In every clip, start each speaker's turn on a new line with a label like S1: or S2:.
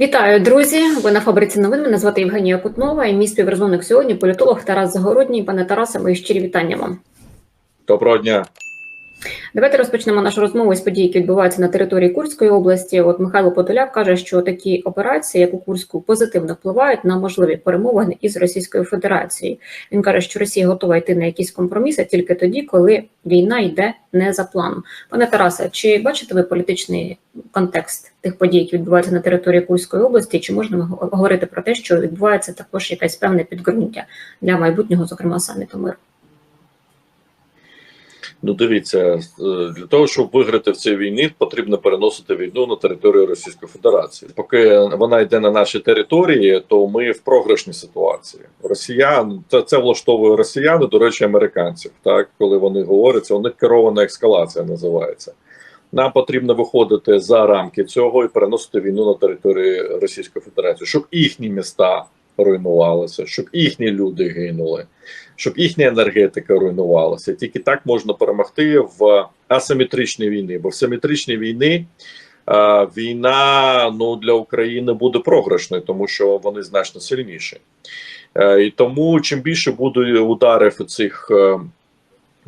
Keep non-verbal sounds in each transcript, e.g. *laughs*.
S1: Вітаю, друзі! Ви на фабриці новин. Мене звати Євгенія Кутнова і мій співрозмовник сьогодні політолог Тарас Загородній. Пане Тарасе, мої щирі вітання вам.
S2: Доброго дня.
S1: Давайте розпочнемо нашу розмову з подій, які відбуваються на території Курської області. От Михайло Подоляк каже, що такі операції, як у Курську, позитивно впливають на можливі перемовини із Російською Федерацією. Він каже, що Росія готова йти на якісь компроміси тільки тоді, коли війна йде не за планом. Пане Тарасе, чи бачите ви політичний контекст тих подій, які відбуваються на території Курської області? Чи можна говорити про те, що відбувається також якесь певне підґрунтя для майбутнього, зокрема саміту миру?
S2: Ну, дивіться, е, для того, щоб виграти в цій війні, потрібно переносити війну на територію Російської Федерації. Поки вона йде на наші території, то ми в програшній ситуації. Росіян це, це влаштовує росіяни, до речі, американців. Так, коли вони говорять, це у них керована ескалація називається. Нам потрібно виходити за рамки цього і переносити війну на територію Російської Федерації, щоб їхні міста руйнувалися, щоб їхні люди гинули, щоб їхня енергетика руйнувалася. Тільки так можна перемогти в асиметричній війні. Бо в симетричній війні а, війна ну для України буде програшною, тому що вони значно сильніші. Е, і тому чим більше буде ударів цих.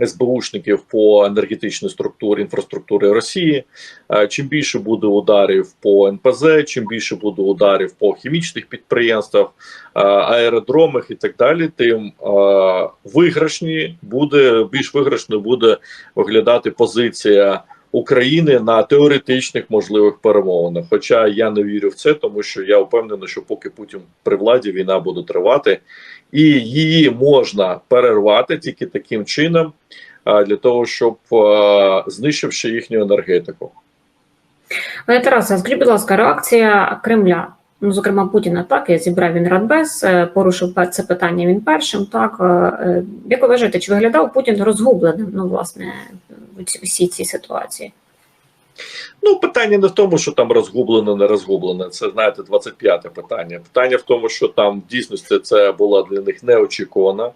S2: СБУшників по енергетичній структурі інфраструктури Росії. Е, чим більше буде ударів по НПЗ, чим більше буде ударів по хімічних підприємствах, е, аеродромах і так далі, тим е, виграшні буде більш виграшною буде виглядати позиція. України на теоретичних можливих перемовинах. Хоча я не вірю в це, тому що я впевнений, що поки Путін при владі війна буде тривати, і її можна перервати тільки таким чином, для того, щоб знищивши їхню енергетику.
S1: Пане Тарасе, скажіть, будь ласка, реакція Кремля. Ну, зокрема, Путіна так, я зібрав він Радбез, е, порушив це питання він першим. Так е, е, як ви вважаєте, чи виглядав Путін розгубленим? Ну, власне, в всій цій ситуації?
S2: Ну, питання не в тому, що там розгублено, не розгублено. Це знаєте, 25-те питання. Питання в тому, що там в дійсності це була для них неочікувана.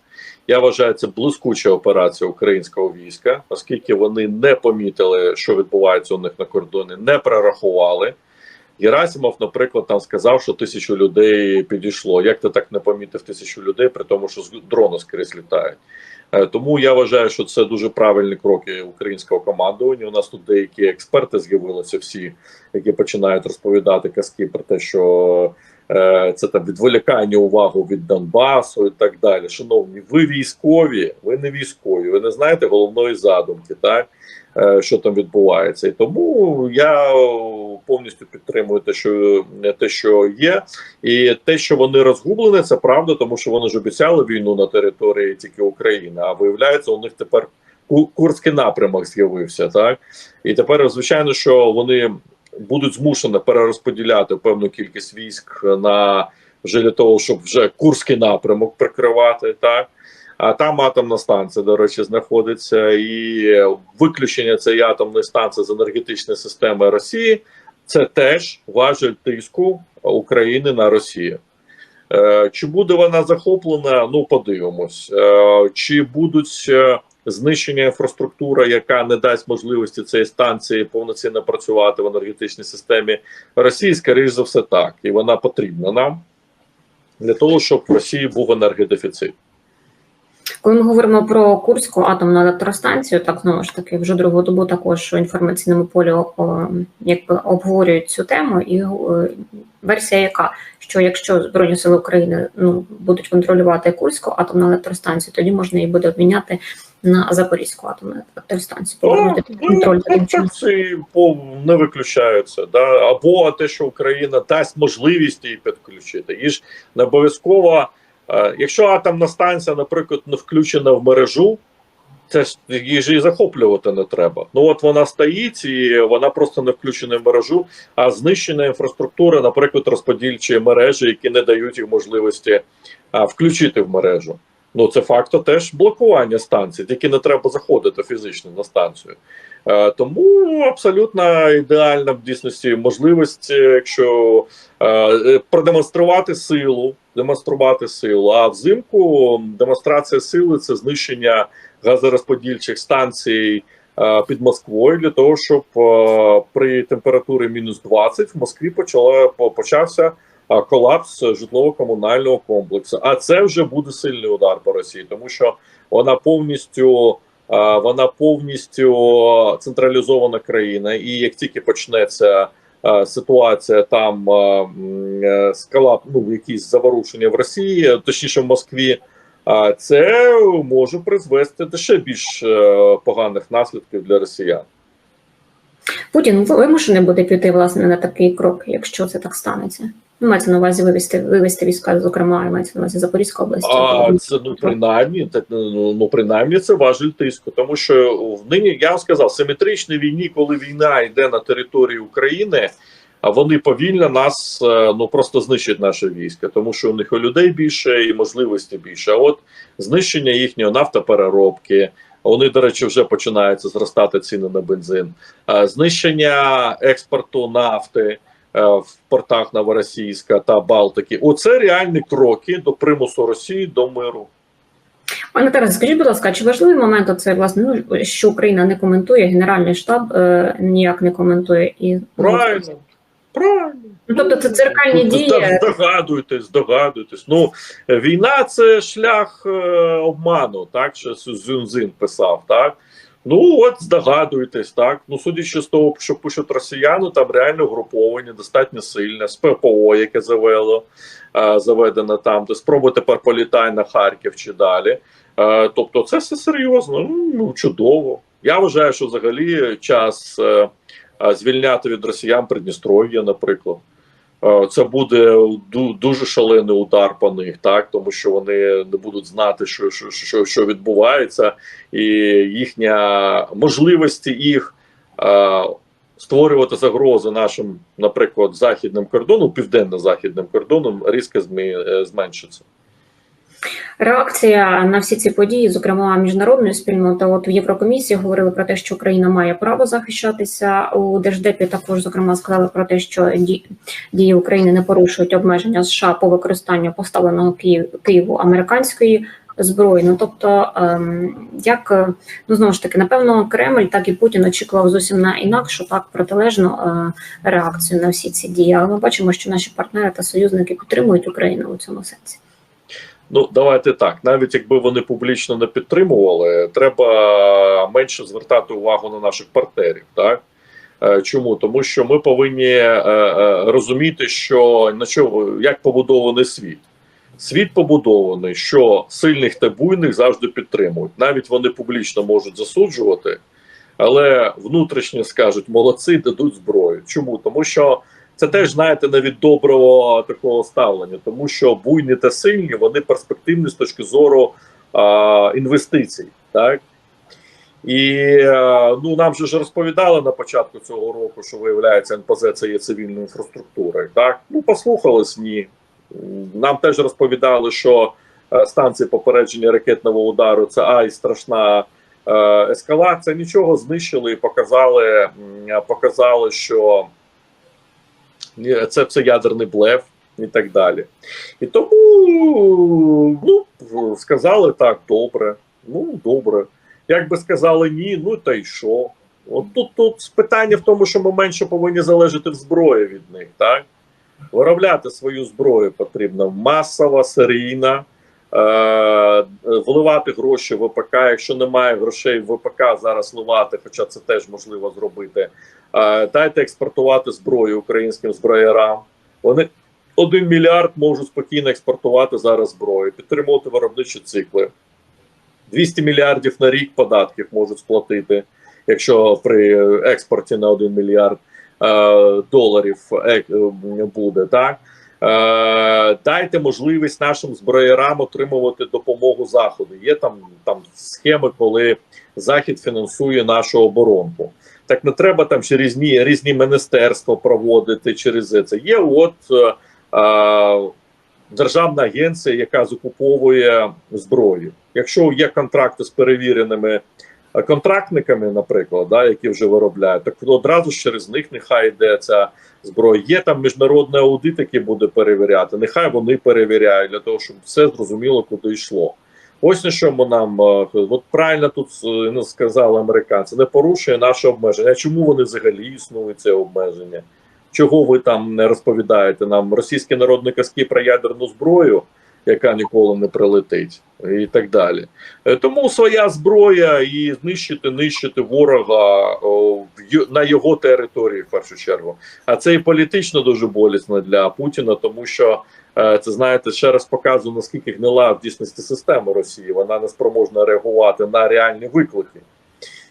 S2: Я вважаю, це блискуча операція українського війська, оскільки вони не помітили, що відбувається у них на кордоні, не прорахували. Герасимов, наприклад, там сказав, що тисячу людей підійшло. Як ти так не помітив тисячу людей, при тому, що з дрони скрізь літають? Е, тому я вважаю, що це дуже правильні кроки українського командування. У нас тут деякі експерти з'явилися всі, які починають розповідати казки про те, що це там відволікання увагу від Донбасу і так далі. Шановні, ви військові, ви не військові, ви не знаєте головної задумки, так е, що там відбувається, і тому я повністю підтримую те, що те, що є, і те, що вони розгублені, це правда, тому що вони ж обіцяли війну на території тільки України. А виявляється, у них тепер курський напрямок з'явився. Так і тепер, звичайно, що вони будуть змушені перерозподіляти певну кількість військ на вже для того, щоб вже курський напрямок прикривати так. А там атомна станція, до речі, знаходиться, і виключення цієї атомної станції з енергетичної системи Росії це теж важель тиску України на Росію. Е, чи буде вона захоплена? Ну, подивимось, е, чи будуть е, знищення інфраструктури, яка не дасть можливості цієї станції повноцінно працювати в енергетичній системі Росії, скоріш за все, так, і вона потрібна нам для того, щоб в Росії був енергодефіцит.
S1: Коли ми говоримо про Курську атомну електростанцію, так знову ж таки, вже другу добу також у інформаційному полі якби обговорюють цю тему, і е, версія, яка що якщо збройні сили України ну будуть контролювати Курську атомну електростанцію, тоді можна її буде обміняти на Запорізьку атомну електростанцію. Повернути
S2: ну, контроль ну, не виключаються, да або те, що Україна дасть можливість її підключити, і ж не обов'язково. Е, якщо атомна станція, наприклад, не включена в мережу, це ж її ж і захоплювати не треба. Ну от вона стоїть і вона просто не включена в мережу, а знищена інфраструктура, наприклад, розподільчі мережі, які не дають їх можливості а, включити в мережу. Ну це факто теж блокування станції, тільки не треба заходити фізично на станцію. Е, тому абсолютно ідеальна в дійсності можливість, якщо е, продемонструвати силу, демонструвати силу. А взимку демонстрація сили це знищення газорозподільчих станцій е, під Москвою для того, щоб е, при температурі мінус 20 в Москві почала почався е, колапс житлово-комунального комплексу. А це вже буде сильний удар по Росії, тому що вона повністю вона повністю централізована країна, і як тільки почнеться ситуація там е, скала, ну якісь заворушення в Росії, точніше в Москві. Це може призвести до ще більш е, поганих наслідків для росіян.
S1: Путін вимушений буде піти власне на такий крок, якщо це так станеться. Ну, Мається на увазі вивести, вивести війська, зокрема, мається на увазі Запорізька область.
S2: А це ну принаймні, так ну ну, принаймні це важель тиску, тому що в нині я вам сказав, симетричній війні, коли війна йде на території України. А вони повільно нас е, ну просто знищать наше військо, тому що у них і людей більше і можливості більше. А от знищення їхньої нафтопереробки, вони, до речі, вже починаються зростати ціни на бензин, Е, знищення експорту нафти в портах Новоросійська та Балтики. Оце реальні кроки до примусу Росії до миру.
S1: Пане Тарас, скажіть, будь ласка, чи важливий момент оце, власне, ну, що Україна не коментує, Генеральний штаб е, ніяк не коментує і
S2: Правильно, правильно.
S1: Ну, тобто це дзеркальні
S2: Ну,
S1: дії.
S2: Здогадуйтесь, здогадуйтесь. Ну, війна це шлях е, обману, так? Що Зюнзин писав, так? Ну, от здогадуйтесь, так. Ну, судячи з того, що пишуть росіяни, там реально угруповання, достатньо сильне, з ППО, яке завело, е, заведено там, де спроби тепер політай на Харків чи далі. Е, тобто, це все серйозно, ну, чудово. Я вважаю, що взагалі час е, звільняти від росіян Придністров'я, наприклад. Е, Це буде дуже шалений удар по них, так тому що вони не будуть знати, що, що, що, що відбувається, і їхня можливості їх е, створювати загрози нашим, наприклад, західним кордоном, південно-західним кордоном, різко е, зменшиться.
S1: Реакція на всі ці події, зокрема міжнародної спільноти, от в Єврокомісії говорили про те, що Україна має право захищатися. У Держдепі також зокрема сказали про те, що ді- дії України не порушують обмеження США по використанню поставленого Києву американської зброї. Ну тобто, ем, як ну знову ж таки, напевно, Кремль, так і Путін очікував зовсім на інакшу, так протилежну е, реакцію на всі ці дії. Але ми бачимо, що наші партнери та союзники підтримують Україну у цьому сенсі.
S2: Ну, давайте так. Навіть якби вони публічно не підтримували, треба менше звертати увагу на наших партнерів. Так Е, чому? Тому що ми повинні е, е, розуміти, що на чому як побудований світ. Світ побудований, що сильних та буйних завжди підтримують. Навіть вони публічно можуть засуджувати, але внутрішньо скажуть молодці, дадуть зброю. Чому? Тому що це теж знаєте не від доброго такого ставлення, тому що буйні та сильні вони перспективні з точки зору а, інвестицій, так і е, ну нам же ж розповідали на початку цього року, що виявляється, НПЗ це є цивільною інфраструктурою. Так ну послухались ні. Нам теж розповідали, що е, станції попередження ракетного удару це ай страшна е, ескалація. Нічого знищили і показали, показали, що це все ядерний блеф і так далі. І тому ну, сказали так, добре. Ну, добре. Як би сказали ні, ну та й що? От тут, тут питання в тому, що ми менше повинні залежати в зброї від них, так? Виробляти свою зброю потрібно масова, серійна, е- вливати гроші в ВПК. Якщо немає грошей в ВПК, зараз вливати, хоча це теж можливо зробити. Е, дайте експортувати зброю українським зброярам. Вони один мільярд можуть спокійно експортувати зараз зброю, підтримувати виробничі цикли. 200 мільярдів на рік податків можуть сплатити, якщо при експорті на 1 мільярд е, доларів е, буде. Так? Е, дайте можливість нашим зброярам отримувати допомогу заходу. Є там, там схеми, коли Захід фінансує нашу оборонку. Так не треба там ще різні різні міністерства проводити через це. Є от е, е, державна агенція, яка закуповує зброю. Якщо є контракти з перевіреними е, контрактниками, наприклад, да, які вже виробляють, так одразу ж через них нехай йде ця зброя. Є там міжнародний аудит, який буде перевіряти. Нехай вони перевіряють для того, щоб все зрозуміло, куди йшло. Ось на чому нам е, от правильно тут е, ну, сказали американці, не порушує наше обмеження. Чому вони взагалі існують це обмеження? Чого ви там не розповідаєте нам російські народні казки про ядерну зброю, яка ніколи не прилетить, і так далі. Е, Тому своя зброя і знищити, нищити ворога на його території в першу чергу. А це і політично дуже болісно для Путіна, тому що е, це знаєте, ще раз показує наскільки гнила в дійсності система Росії. Вона не спроможна реагувати на реальні виклики.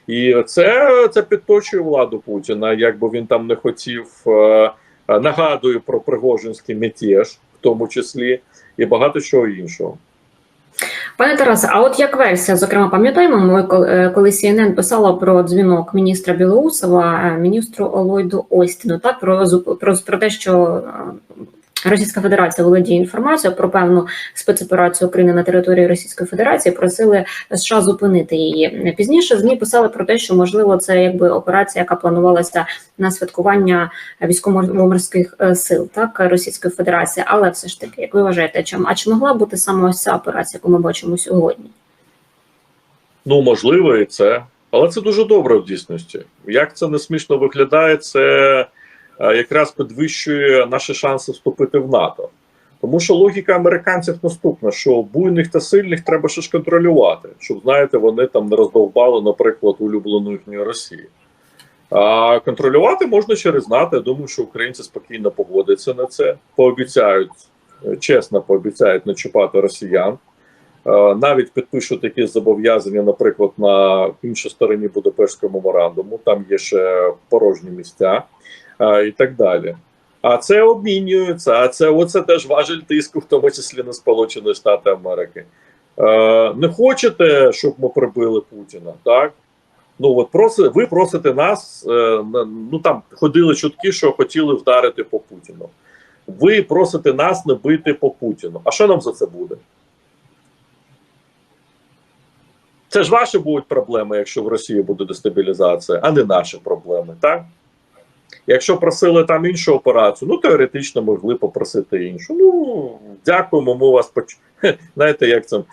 S2: І це, це підточує владу Путіна, як би він там не хотів. Е, Нагадую про Пригожинський мятеж, в тому числі, і багато чого іншого.
S1: Пане Тарасе, а от як версія, зокрема, пам'ятаємо, ми е, коли CNN писала про дзвінок міністра Білоусова е, міністру Ллойду Остіну, так про про, про те, що е, Російська Федерація володіє інформацією про певну спецоперацію України на території Російської Федерації, просили США зупинити її. Пізніше змі писали про те, що можливо це якби операція, яка планувалася на святкування військово-морських е, сил так Російської Федерації. Але все ж таки, як ви вважаєте, чим а чи могла бути саме ось ця операція, яку ми бачимо сьогодні?
S2: Ну, можливо, і це. Але це дуже добре в дійсності. Як це не смішно виглядає, це якраз підвищує наші шанси вступити в НАТО. Тому що логіка американців наступна: що буйних та сильних треба ж контролювати, щоб знаєте, вони там не роздовбали, наприклад, улюблену їхньої Росії. А контролювати можна через НАТО. Я думаю, що українці спокійно погодяться на це, пообіцяють, е, чесно пообіцяють не чіпати росіян. Е, навіть підпишуть якісь зобов'язання, наприклад, на іншій стороні Будапештського меморандуму, там є ще порожні місця і так далі. А це обмінюється, а це оце теж важель тиску, в тому числі на Сполучені Штати Америки. Не хочете, щоб ми прибили Путіна, так? Ну от проси, ви просите нас, е, ну там ходили чутки, що хотіли вдарити по Путіну. Ви просите нас не бити по Путіну. А що нам за це буде? Це ж ваші будуть проблеми, якщо в Росії буде дестабілізація, а не наші проблеми, так? Якщо просили там іншу операцію, ну теоретично могли попросити іншу. Ну дякуємо, ми вас поч... *laughs* Знаєте, як це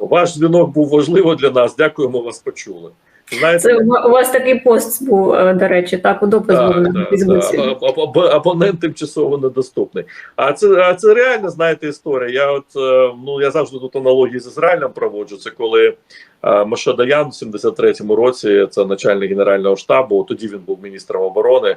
S2: ваш дзвінок був важливо для нас. Дякуємо, вас почули. Знаєте,
S1: Це у вас такий пост був, е, до речі, так у допис був на Фейсбуці.
S2: Абонент тимчасово недоступний. А це, а це реально, знаєте, історія. Я от е, ну я завжди тут аналогії з Ізраїлем проводжу. Це коли е, Моше Даян в 73-му році, це начальник генерального штабу. Тоді він був міністром оборони.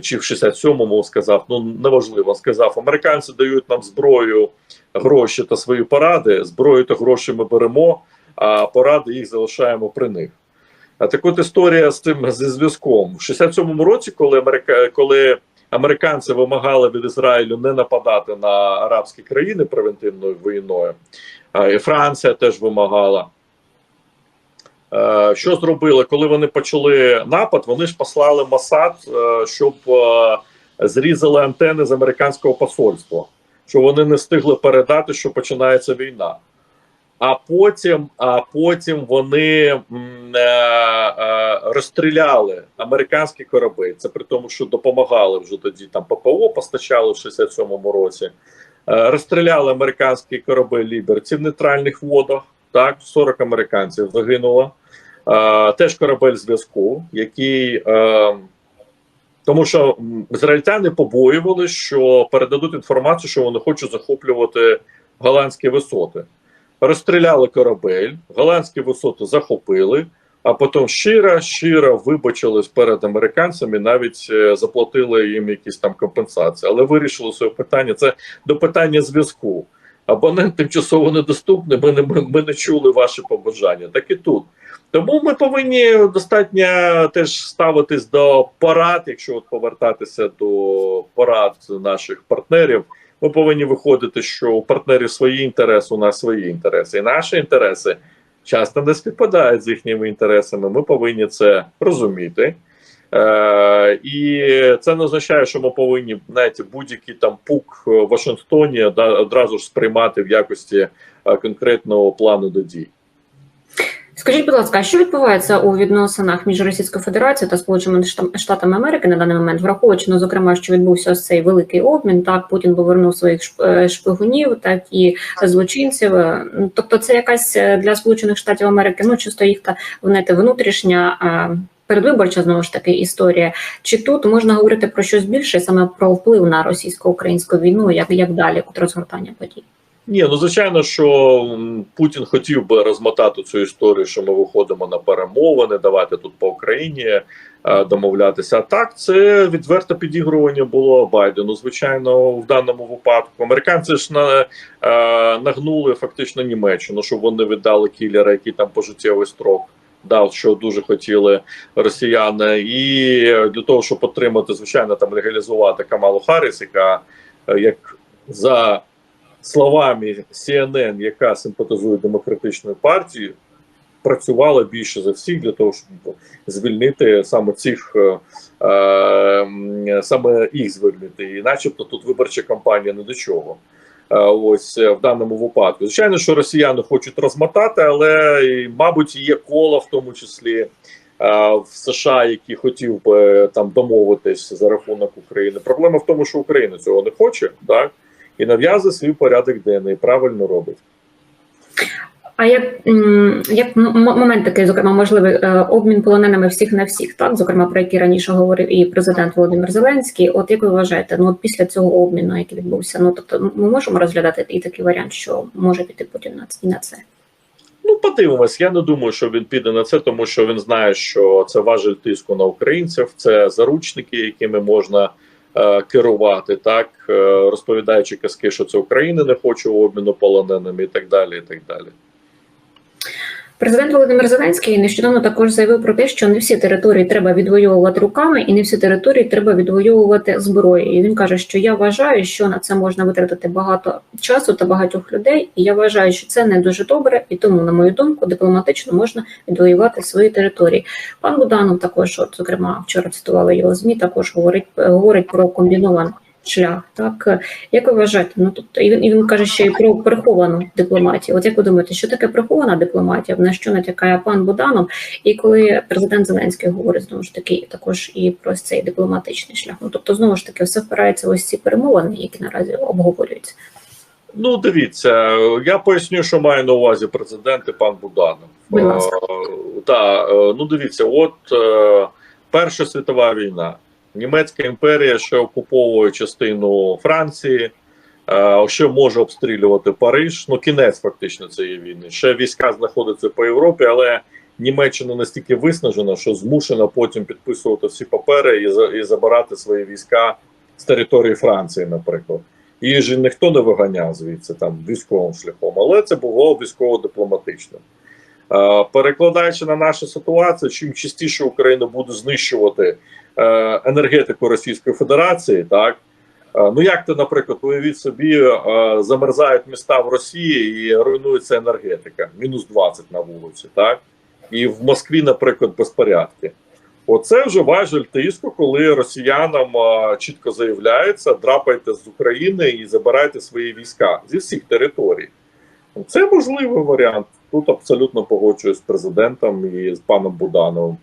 S2: Чи в 67-му сказав: ну неважливо, сказав: американці дають нам зброю, гроші та свої поради. Зброю та гроші ми беремо, а поради їх залишаємо при них. Так от історія з тим зі зв'язком в 67-му році, коли Америка, коли американці вимагали від Ізраїлю не нападати на арабські країни превентивною війною, і Франція теж вимагала. Що зробили, коли вони почали напад? Вони ж послали Масад, щоб зрізали антени з американського посольства, що вони не встигли передати, що починається війна. А потім, а потім вони е, е, розстріляли американські кораблі. Це при тому, що допомагали вже тоді там ППО постачали в 67-му році. Е, розстріляли американські корабель Ліберці в нейтральних водах. Так, 40 американців загинуло. Е, теж корабель зв'язку, який. Е, тому що ізраїльтяни побоювали, що передадуть інформацію, що вони хочуть захоплювати голландські висоти розстріляли корабель, голландські висоти захопили, а потім щиро, щиро вибачились перед американцями, навіть е, заплатили їм якісь там компенсації. Але вирішили своє питання. Це до питання зв'язку. Абонент тимчасово недоступний. Ми не ми, ми не чули ваші побажання. Так і тут. Тому ми повинні достатньо теж ставитись до порад, якщо от повертатися до порад наших партнерів. Ми повинні виходити, що у партнерів свої інтереси, у нас свої інтереси. І наші інтереси часто не співпадають з їхніми інтересами. Ми повинні це розуміти. Е, і це не означає, що ми повинні знаєте, будь-який там пук в Вашингтоні да, одразу ж сприймати в якості е, конкретного плану до дій.
S1: Скажіть, будь ласка, що відбувається у відносинах між Російською Федерацією та Сполученими Штатами Америки на даний момент, враховуючи, ну, зокрема, що відбувся ось цей великий обмін, так Путін повернув своїх е, шпигунів, так і злочинців. Е, ну, Тобто, це якась е, для Сполучених Штатів Америки, ну чисто їх та знаєте, внутрішня. Передвиборча знову ж таки історія. Чи тут можна говорити про щось більше саме про вплив на російсько-українську війну, як, як далі от розгортання подій?
S2: Ні, ну звичайно, що Путін хотів би розмотати цю історію, що ми виходимо на перемовини, давайте тут по Україні е, домовлятися. А так це відверте підігрування було Байдену. Звичайно, в даному випадку американці ж на, е, нагнули фактично Німеччину, щоб вони віддали кілера, який там пожиттєвий строк. Дав, що дуже хотіли росіяни, і для того, щоб отримати, звичайно, там легалізувати Камалу Харріс, яка е, як за словами CNN, яка симпатизує демократичної партії, працювала більше за всіх для того, щоб звільнити саме цих е, е, саме їх звільнити. І начебто тут виборча кампанія не до чого. Е, Ось е, в даному випадку. Звичайно, що росіяни хочуть розмотати, але мабуть, є кола, в тому числі в США, які хотів би там домовитись за рахунок України. Проблема в тому, що Україна цього не хоче, так і нав'язує свій порядок денний, правильно робить.
S1: А як, як момент такий, зокрема, можливий е, обмін полоненими всіх на всіх, так зокрема про який раніше говорив і президент Володимир Зеленський. От як ви вважаєте, ну от після цього обміну, який відбувся, ну тобто ми можемо розглядати і такий варіант, що може піти Путін на і на це.
S2: Ну, подивимось. Я не думаю, що він піде на це, тому що він знає, що це важель тиску на українців, це заручники, якими можна керувати, так е, розповідаючи казки, що це України не хоче обміну полоненими і так далі. і так далі.
S1: Президент Володимир Зеленський нещодавно також заявив про те, що не всі території треба відвоювати руками, і не всі території треба відвоювати зброєю. І він каже, що я вважаю, що на це можна витратити багато часу та багатьох людей. І я вважаю, що це не дуже добре, і тому, на мою думку, дипломатично можна відвоювати свої території. Пан Буданов також, от зокрема, вчора цитували його змі, також говорить говорить про комбінований шлях. Так як ви вважаєте? Ну тобто, і він і він каже ще й про приховану дипломатію. От як ви думаєте, що таке прихована дипломатія? На що натякає пан Буданов? І коли президент Зеленський говорить знову ж таки також і про цей дипломатичний шлях. Ну тобто, знову ж таки, все впирається в ось ці перемовини, які наразі обговорюються.
S2: Ну, дивіться, я поясню, що має на увазі президент і пан Буданов.
S1: Будь ласка.
S2: Е, та, е, ну дивіться, от е, Перша світова війна. Німецька імперія ще окуповує частину Франції, ще може обстрілювати Париж. Ну, кінець фактично цієї війни. Ще війська знаходяться по Європі, але Німеччина настільки виснажена, що змушена потім підписувати всі папери і, і забирати свої війська з території Франції, наприклад. Її ж ніхто не виганяв звідси там військовим шляхом, але це було військово-дипломатично. Е, Перекладаючи на нашу ситуацію, чим частіше Україна буде знищувати енергетику Російської Федерації, так е, ну як ти, наприклад, уявіть собі, е, замерзають міста в Росії і руйнується енергетика, мінус 20 на вулиці, так і в Москві, наприклад, безпорядки. Оце вже важель тиску, коли росіянам чітко заявляється: драпайте з України і забирайте свої війська зі всіх територій. Це можливий варіант. Тут абсолютно погоджуюсь з президентом і з паном Будановим.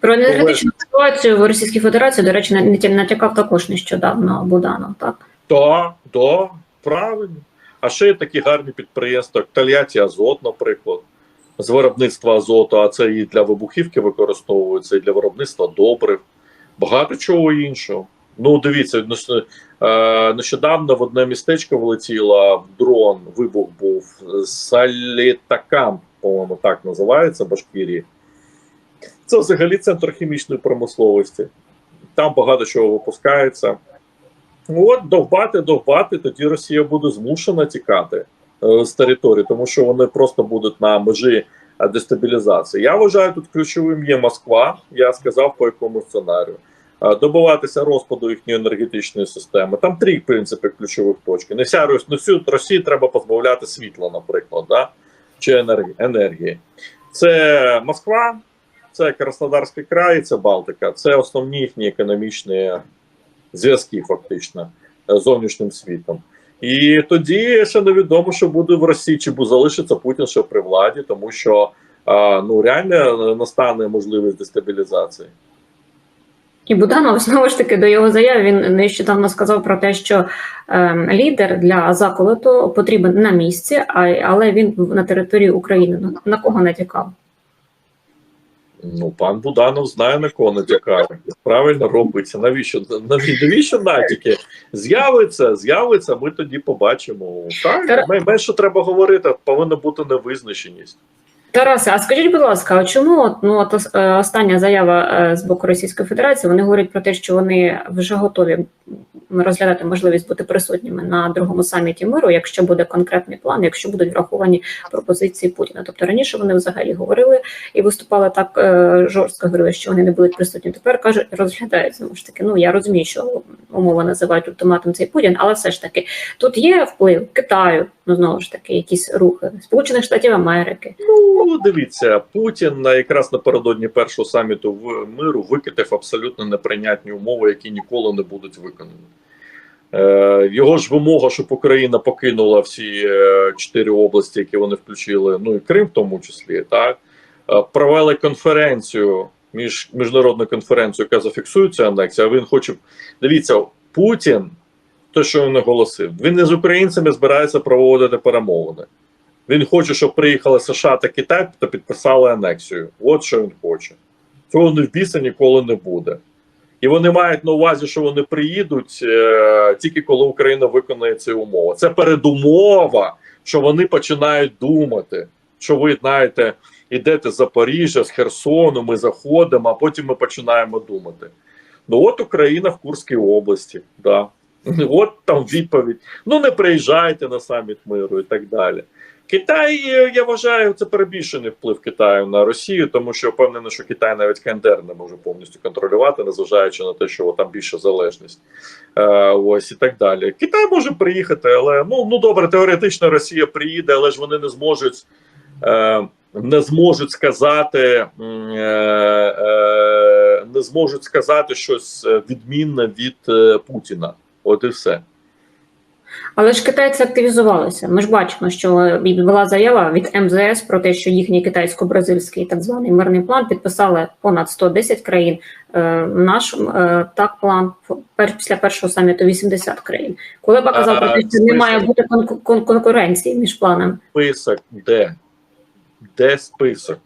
S1: Про енергетичну ситуацію в Російській Федерації, до речі, натякав також нещодавно Буданов. Так
S2: Так, да, правильно. А ще є такі гарні підприємства, як Тольятті Азот, наприклад, з виробництва азоту, а це і для вибухівки використовується, і для виробництва добрив, багато чого іншого. Ну, дивіться, е, нещодавно в одне містечко влетіло дрон, вибух був Салітакам, по-моєму, так називається Башкірії. Це взагалі центр хімічної промисловості. Там багато чого випускається. От, довбати, довбати, тоді Росія буде змушена тікати е, з території, тому що вони просто будуть на межі е, дестабілізації. Я вважаю, тут ключовим є Москва. Я сказав по якому сценарію. Е, Добиватися розпаду їхньої енергетичної системи. Там три в принципі ключових точки. Не вся не всю Росії треба позбавляти світла, наприклад, да? чи енергії. Це Москва, це Краснодарський край, це Балтика. Це основні їхні економічні зв'язки, фактично, е, з зовнішнім світом. І тоді ще невідомо, що буде в Росії, чи залишиться Путін ще при владі, тому що ну реально настане можливість дестабілізації.
S1: І Буданов знову ж таки до його заяв він нещодавно сказав про те, що е, лідер для заколоту потрібен на місці, а, але він на території України. На кого натякав?
S2: Ну, пан Буданов знає на кого натякає. Правильно робиться. Навіщо навіщо натяки? З'явиться, з'явиться, ми тоді побачимо. Так,
S1: Тар-
S2: менше треба говорити, повинна бути невизначеність.
S1: Тарасе, а скажіть, будь ласка, а чому от, ну, от, е, остання заява е, з боку Російської Федерації? Вони говорять про те, що вони вже готові розглядати можливість бути присутніми на другому саміті миру, якщо буде конкретний план, якщо будуть враховані пропозиції Путіна. Тобто раніше вони взагалі говорили і виступали так е, жорстко, говорили, що вони не будуть присутні. Тепер кажуть, розглядають знову ж таки. Ну я розумію, що умови називають ультиматум цей Путін, але все ж таки тут є вплив Китаю, ну знову ж таки, якісь рухи Сполучених Штатів Америки.
S2: Ну, дивіться, Путін на якраз напередодні першого саміту в миру викидав абсолютно неприйнятні умови, які ніколи не будуть виконані. Е, його ж вимога, щоб Україна покинула всі е, чотири області, які вони включили, ну і Крим в тому числі, так е, провели конференцію, між міжнародну конференцію, яка зафіксує цю анексію. А він хоче дивіться, Путін, те, що він оголосив, він не з українцями збирається проводити перемовини. Він хоче, щоб приїхали США та Китай та підписали анексію. От що він хоче. Цього не в біса ніколи не буде. І вони мають на увазі, що вони приїдуть е, тільки коли Україна виконає ці умови. Це передумова, що вони починають думати, що ви знаєте, ідете з Запоріжжя, з Херсону, ми заходимо, а потім ми починаємо думати. Ну от Україна в Курській області, да. От там відповідь. Ну не приїжджайте на саміт миру і так далі. Китай, е, я вважаю, це перебільшений вплив Китаю на Росію, тому що впевнений, що Китай навіть КНДР не може повністю контролювати, незважаючи на те, що там більша залежність. Е, ось і так далі. Китай може приїхати, але ну, ну добре, теоретично Росія приїде, але ж вони не зможуть. Е, не зможуть сказати, е, е, не зможуть сказати щось е, відмінне від е, Путіна. От і все.
S1: Але ж китайці активізувалися. Ми ж бачимо, що була заява від МЗС про те, що їхній китайсько-бразильський так званий мирний план підписали понад 110 країн. Е, Наш е, так план після першого саміту 80 країн. Кулеба казав про те, що не має бути кон- кон- конкуренції між планами.
S2: Список де? Де список?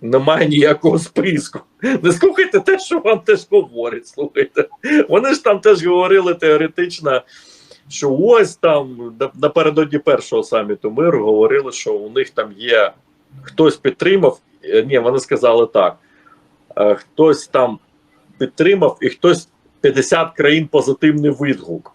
S2: Немає ніякого списку. Не слухайте те, що вам теж говорять. Слухайте. Вони ж там теж говорили теоретично, що ось там напередодні першого саміту миру говорили, що у них там є хтось підтримав. Е, Ні, вони сказали так. е, Хтось там підтримав, і хтось 50 країн позитивний відгук.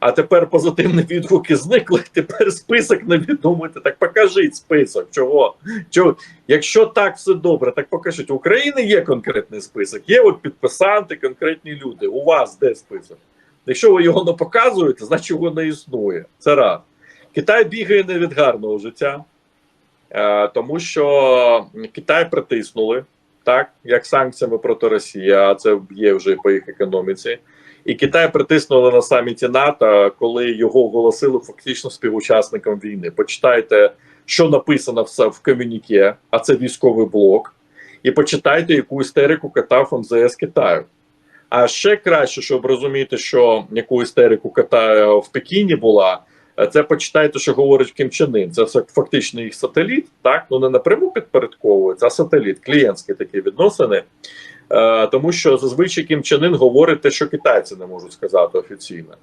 S2: А тепер позитивні відгуки зникли. *laughs* Тепер список невідомий. Так покажіть список. Чого? Чого? Якщо так все добре, так покажіть. У України є конкретний список, є от підписанти, конкретні люди. У вас де список? Якщо ви його не показуєте, значить його не існує. Це раз. Китай бігає не від гарного життя, е, тому що Китай притиснули, так, як санкціями проти Росії, а це є вже по їх економіці. І Китай притиснули на саміті НАТО, коли його оголосили фактично співучасником війни. Почитайте, що написано в, в комюніке, а це військовий блок, і почитайте, яку істерику катав МЗС Китаю. А ще краще, щоб розуміти, що яку істерику катаю в Пекіні була. е, Це почитайте, що говорить Ким Чен Ын. Це фактично їх сателіт, так ну не напряму підпорядковується, а сателіт, клієнтські такі відносини. Е, тому що зазвичай Кім Чен Ын говорить те, що китайці не можуть сказати офіційно.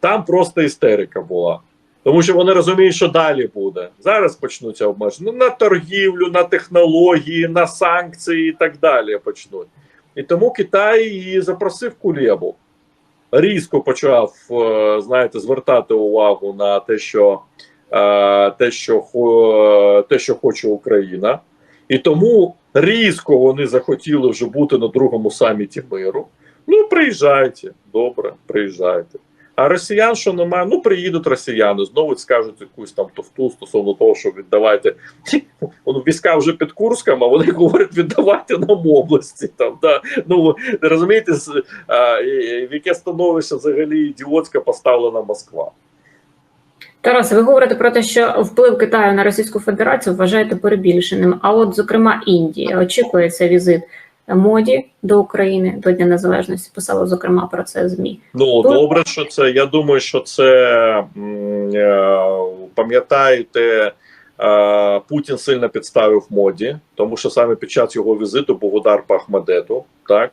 S2: Там просто істерика була. Тому що вони розуміють, що далі буде. Зараз почнуться обмеження на торгівлю, на технології, на санкції і так далі почнуть. І тому Китай і запросив Кулєбу. Різко почав, е, знаєте, звертати увагу на те, що, е, те, що, те, що хоче Україна. І тому різко вони захотіли вже бути на другому саміті миру. Ну, приїжджайте, добре, приїжджайте. А росіян, що немає, ну приїдуть росіяни, знову скажуть якусь там тофту стосовно того, що віддавайте. *laughs* Війська вже під Курском, а вони *laughs* говорять, віддавайте нам області. Там, да. Ну, розумієте, в яке становище взагалі ідіотська поставлена Москва.
S1: Тарас, ви говорите про те, що вплив Китаю на Російську Федерацію вважаєте перебільшеним. А от, зокрема, Індія очікується візит моді до України до Дня Незалежності. Писало зокрема про це змі.
S2: Ну добре, що це. Я думаю, що це е, пам'ятаєте. е, Путін сильно підставив моді, тому що саме під час його візиту був удар по Ахмедету. Так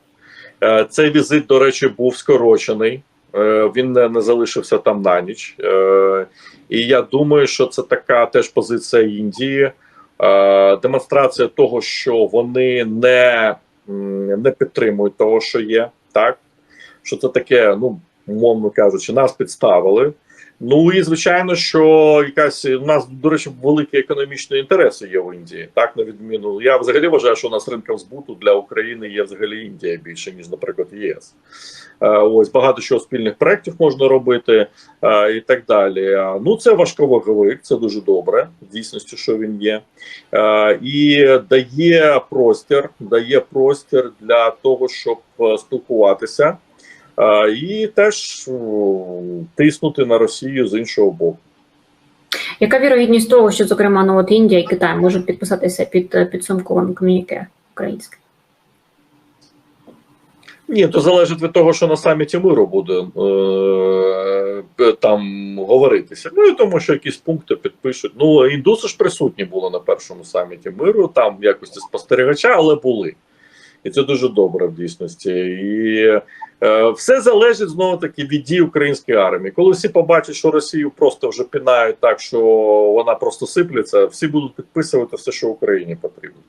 S2: Е, цей візит, до речі, був скорочений. Він не, не залишився там на ніч. І я думаю, що це така теж позиція Індії, демонстрація того, що вони не, не підтримують того, що є, так що це таке, ну умовно кажучи, нас підставили. Ну і звичайно, що якась у нас, до речі, великі економічні інтереси є в Індії. Так, на відміну. Я взагалі вважаю, що у нас ринком збуту для України є взагалі Індія більше, ніж, наприклад, ЄС. Е, Ось багато чого спільних проєктів можна робити е, і так далі. Ну, це важковаговик, це дуже добре, в дійсності, що він є. Е, І дає простір, дає простір для того, щоб спілкуватися. І теж тиснути на Росію з іншого боку.
S1: Яка вірогідність того, що зокрема ну, от Індія і Китай можуть підписатися під підсумковим ком'юніке українським?
S2: Ні, то залежить від того, що на саміті миру буде е, там говоритися. Ну і тому, що якісь пункти підпишуть. Ну, індуси ж присутні були на першому саміті миру, там в якості спостерігача, але були. І це дуже добре в дійсності. І е, все залежить знову таки від дій української армії. Коли всі побачать, що Росію просто вже пінають так, що вона просто сиплеться, всі будуть підписувати все, що Україні потрібно.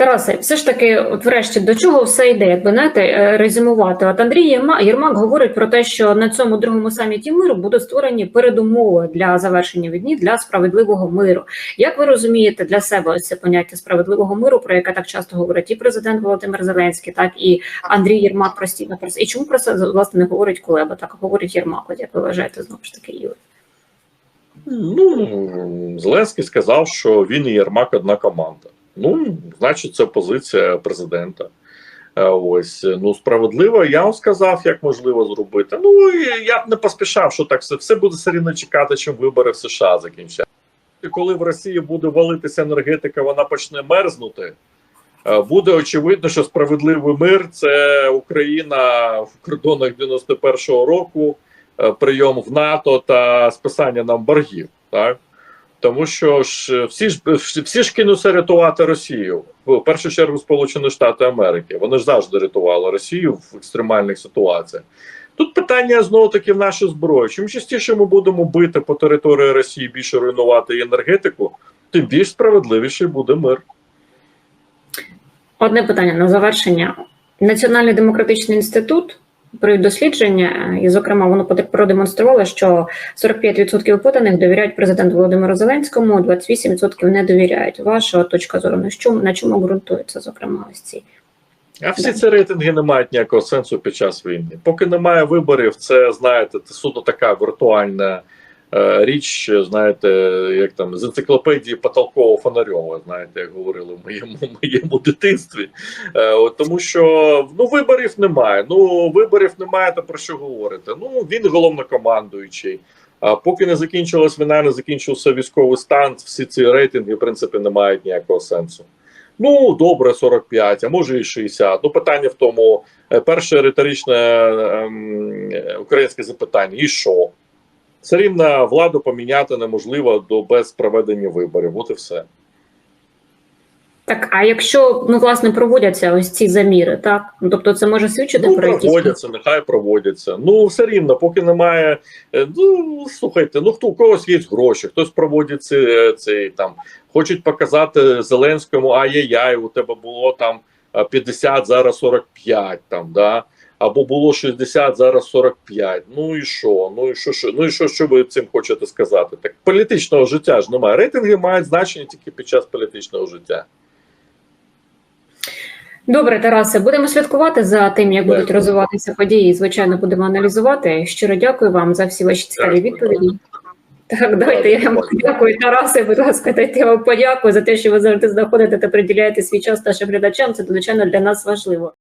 S1: Тарасе, все ж таки, от врешті, до чого все йде, якби знаєте, е, резюмувати. От Андрій Єрмак говорить про те, що на цьому другому саміті миру будуть створені передумови для завершення війни для справедливого миру. Як ви розумієте для себе ось це поняття справедливого миру, про яке так часто говорить і президент Володимир Зеленський, так і Андрій Єрмак постійно про це. І чому про це власне не говорить Кулеба? Так говорить Єрмак. От як ви вважаєте знову ж таки, Юрій?
S2: Ну, Зеленський сказав, що він і Єрмак одна команда. Ну, значить, це позиція президента. Е, Ось ну справедливо. Я вам сказав, як можливо зробити. Ну я б не поспішав, що так все, все буде все рівно чекати, чим вибори в США закінчаться. І коли в Росії буде валитися енергетика, вона почне мерзнути. е, Буде очевидно, що справедливий мир це Україна в кордонах 91-го року, е, прийом в НАТО та списання нам боргів. Так тому що ж всі ж всі ж кинуться рятувати Росію в першу чергу Сполучені Штати Америки. Вони ж завжди рятували Росію в екстремальних ситуаціях. Тут питання знову таки в нашу зброю. Чим частіше ми будемо бити по території Росії, більше руйнувати її енергетику, тим більш справедливіший буде мир.
S1: Одне питання на завершення. Національний демократичний інститут провів дослідження, і, зокрема, воно продемонструвало, що 45% опитаних довіряють президенту Володимиру Зеленському, 28% не довіряють. Ваша точка зору на чому на чому ґрунтується, зокрема, ось ці?
S2: А всі ці рейтинги не мають ніякого сенсу під час війни. Поки немає виборів, це знаєте, це суто така віртуальна е, річ, знаєте, як там з енциклопедії потолково фонарьова, знаєте, як говорили в моєму моєму дитинстві. Е, от, тому що ну виборів немає. Ну виборів немає, то про що говорити? Ну він головнокомандуючий. А поки не закінчилась війна, не закінчився військовий стан, всі ці рейтинги, в принципі, не мають ніякого сенсу. Ну, добре, 45, а може і 60. Ну, питання в тому: е, перше риторичне ем, е, українське запитання: і що? Все рівно владу поміняти неможливо до без проведення виборів. От і все.
S1: Так, а якщо ну власне проводяться ось ці заміри, так ну тобто це може свідчити
S2: Ну,
S1: про якісь
S2: проводяться, нехай проводяться. Ну, все рівно, поки немає. е, Ну, слухайте, ну хто у когось є гроші, хтось проводить цей, цей там, хочуть показати Зеленському, ай-яй-яй, у тебе було там е, 50, зараз 45, там, да. Або було 60, зараз 45. Ну і що? Ну і що, що? Ну і що, що ви цим хочете сказати? Так політичного життя ж немає. Рейтинги мають значення тільки під час політичного життя.
S1: Добре, Тарасе, будемо слідкувати за тим, як будуть розвиватися події. Звичайно, будемо аналізувати. Щиро дякую вам за всі ваші цікаві
S2: Дякую.
S1: відповіді. Так, давайте я вам дякую, Тарасе. Будь ласка, дайте вам подякую за те, що ви завжди знаходите та приділяєте свій час нашим глядачам. Це надзвичайно для нас важливо.